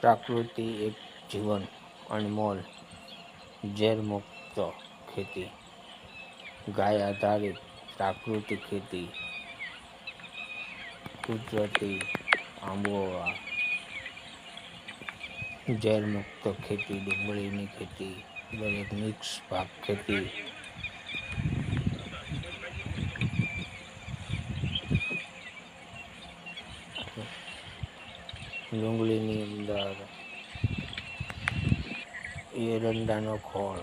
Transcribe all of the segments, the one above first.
પ્રાકૃતિ એક જીવન અનમોલ ઝેરમુક્ત ખેતી. ગાય આધારિત પ્રાકૃતિક ખેતી. કુદરતી આબોહવા. ઝેરમુક્ત ખેતી, ડુંગળીની ખેતી, દરેક મિક્સ પાક ખેતી. ડુંગળીની અંદર એરંડાનો ખોળ.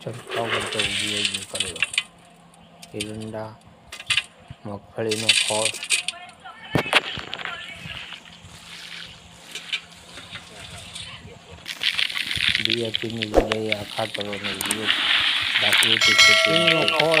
છંટકાવ કરતો ઉપયોગ એરંડા મગફળીનો ખોળ. ડીએપીની જગ્યાએ આ ખાતરોનો ઉપયોગ પ્રાકૃતિક ખોળ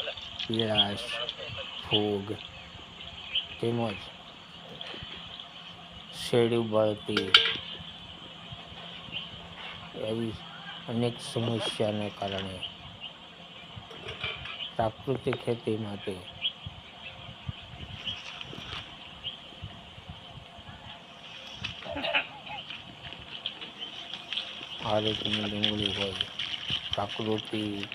પીળાશ ફૂગ તેમજ શેરડી બળતી એવી અનેક સમસ્યાને કારણે પ્રાકૃતિક ખેતી માટે આ રીતની ડુંગળી હોય પ્રાકૃતિક